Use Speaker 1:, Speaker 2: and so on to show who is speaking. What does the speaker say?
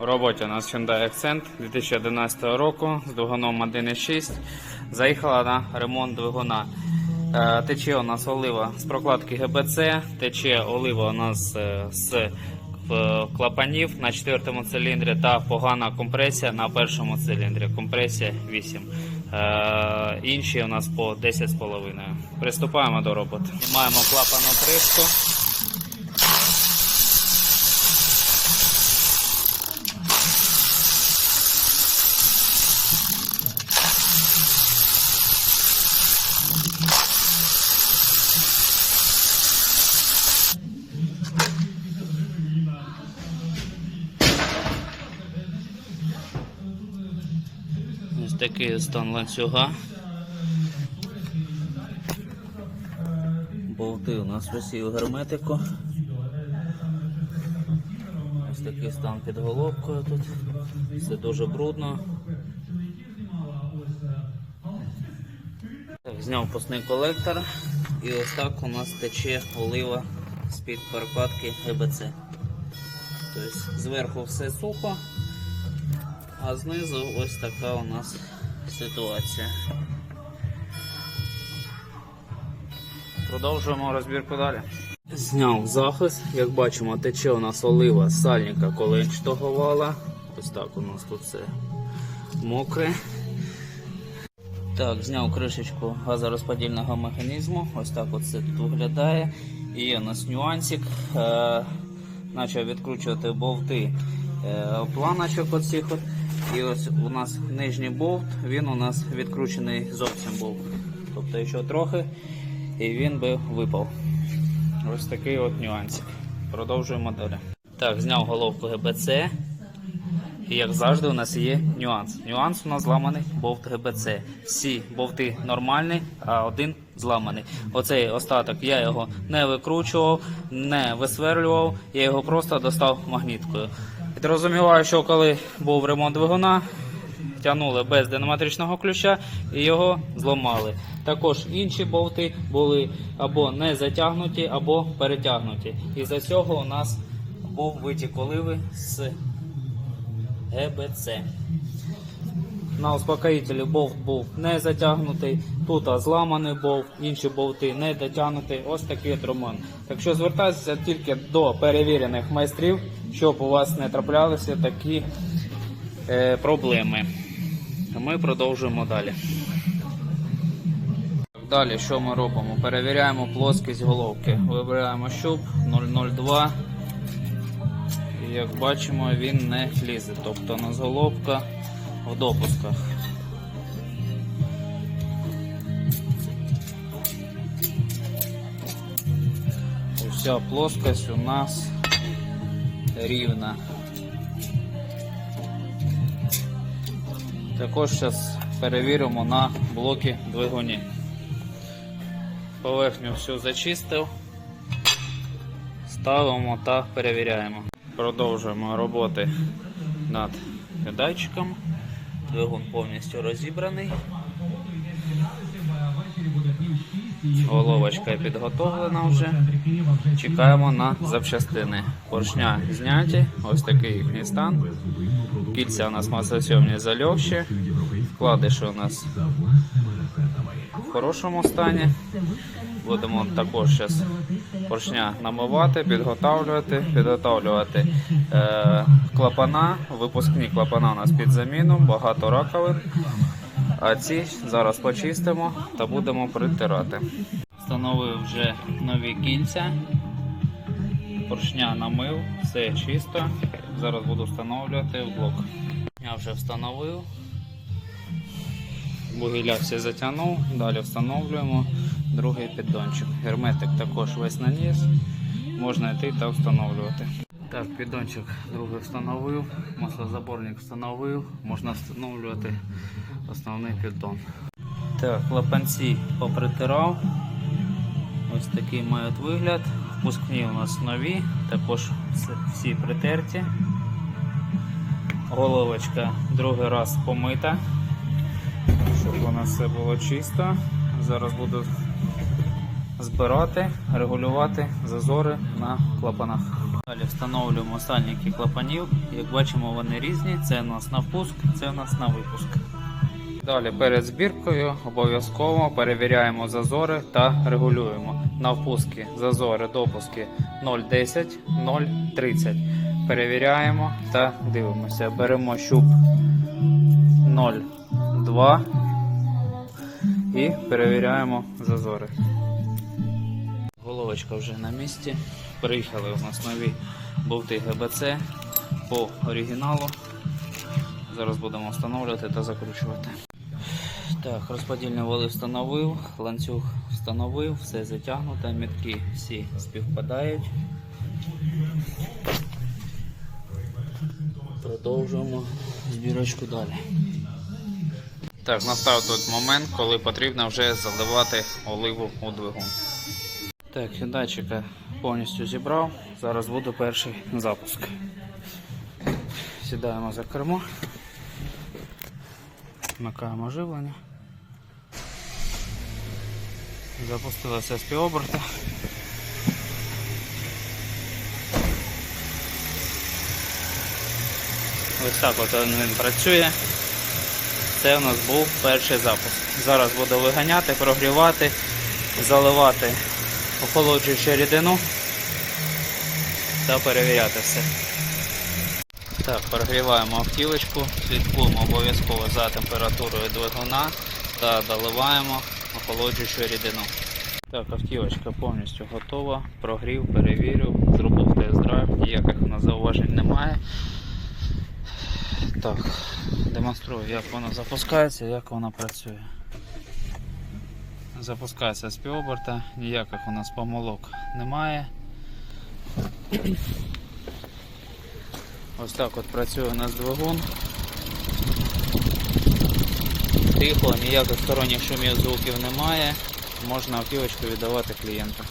Speaker 1: У роботі у нас Hyundai Accent 2011 року з двигуном 1.6. Заїхала на ремонт двигуна. Е, Тече у нас олива з прокладки ГБЦ, тече олива у нас е, з клапанів на четвертому циліндрі та погана компресія на першому циліндрі. Компресія 8. Е, інші у нас по 10,5. Приступаємо до роботи. Знімаємо клапану кришку. Такий стан ланцюга. Болти у нас у герметику. Ось такий стан під головкою тут. Все дуже брудно. Так, зняв пусний колектор. І ось так у нас тече олива з-під перекладки ГБЦ. Тобто зверху все сухо, а знизу ось така у нас ситуація. Продовжуємо розбірку далі. Зняв захист, як бачимо, тече у нас олива з сальника коленчатого вала. Ось так у нас тут все мокре. Так, зняв кришечку газорозподільного механізму. Ось так от все тут виглядає. І є у нас нюансик. Е, почав відкручувати болти е, планочок оцих от. І ось у нас нижній болт, він у нас відкручений зовсім був. Тобто ще трохи і він би випав. Ось такий от нюансик. Продовжуємо далі. Так, зняв головку ГБЦ. І як завжди, у нас є нюанс. Нюанс у нас зламаний болт ГБЦ. Всі болти нормальні, а один зламаний. Оцей остаток я його не викручував, не висверлював, я його просто достав магніткою. Підрозуміваю, що коли був ремонт двигуна, тягнули без динаматричного ключа і його зламали. Також інші болти були або не затягнуті, або перетягнуті. І за цього у нас був витік оливи з ГБЦ. На успокоїтелі болт був не затягнутий, тут зламаний болт, інші болти не дотягнуті. Ось такий ремонт. Так що звертайтеся тільки до перевірених майстрів, щоб у вас не траплялися такі е, проблеми. Ми продовжуємо далі. Далі що ми робимо? Перевіряємо плоскість головки. Вибираємо щуп 002. І як бачимо, він не лізе. Тобто у нас головка в допусках. Вся плоскость у нас рівна. Також зараз перевіримо на блоки двигуні. Поверхню всю зачистив. Ставимо та перевіряємо. Продовжуємо роботи над датчиком. Двигун повністю розібраний. Головочка підготовлена вже. Чекаємо на запчастини. Поршня зняті, ось такий їхній стан. Кільця у нас маслосйомні зальовші. Вкладиші у нас в хорошому стані. Будемо також зараз поршня намивати, підготавлювати, підготавлювати е, клапана, випускні клапана у нас під заміну, багато раковин. А ці зараз почистимо та будемо притирати. Встановив вже нові кільця, поршня намив, все чисто. Зараз буду встановлювати блок. Я вже встановив. Бугіля всі затягнув, далі встановлюємо другий піддончик. Герметик також весь наніс, можна йти та встановлювати. Так, піддончик другий встановив, маслозаборник встановив, можна встановлювати основний піддон. Так, клапанці попритирав. Ось такий мають вигляд. Впускні у нас нові, також всі притерті. Головочка другий раз помита щоб у нас все було чисто. Зараз буду збирати, регулювати зазори на клапанах. Далі встановлюємо сальники клапанів. Як бачимо, вони різні. Це у нас на впуск, це у нас на випуск. Далі перед збіркою обов'язково перевіряємо зазори та регулюємо. На впуски зазори допуски 0,10, 0,30. Перевіряємо та дивимося. Беремо щуп 0,2 і перевіряємо зазори. Головочка вже на місці. Приїхали у нас нові болти ГБЦ по оригіналу. Зараз будемо встановлювати та закручувати. Так, розподільні воли встановив, ланцюг встановив, все затягнуто, мітки всі співпадають. Продовжуємо збірочку далі. Так, настав тут момент, коли потрібно вже заливати оливу у двигун. Так, датчика повністю зібрав. Зараз буде перший запуск. Сідаємо за кермо. Вмикаємо живлення. Запустилася співоберта. Ось так от він працює. Це у нас був перший запуск. Зараз буду виганяти, прогрівати, заливати охолоджуючу рідину та перевіряти все. Так, перегріваємо автівочку, слідкуємо обов'язково за температурою двигуна та доливаємо охолоджуючу рідину. Так, автівочка повністю готова, прогрів, перевірив, зробив тест-драйв, ніяких у нас зауважень немає. Так, демонструю, як вона запускається, як вона працює. Запускається з півоберта, ніяких у нас помилок немає. Ось так от працює у нас двигун. Тихо, ніяких сторонніх шумів звуків немає. Можна автівочку віддавати клієнту.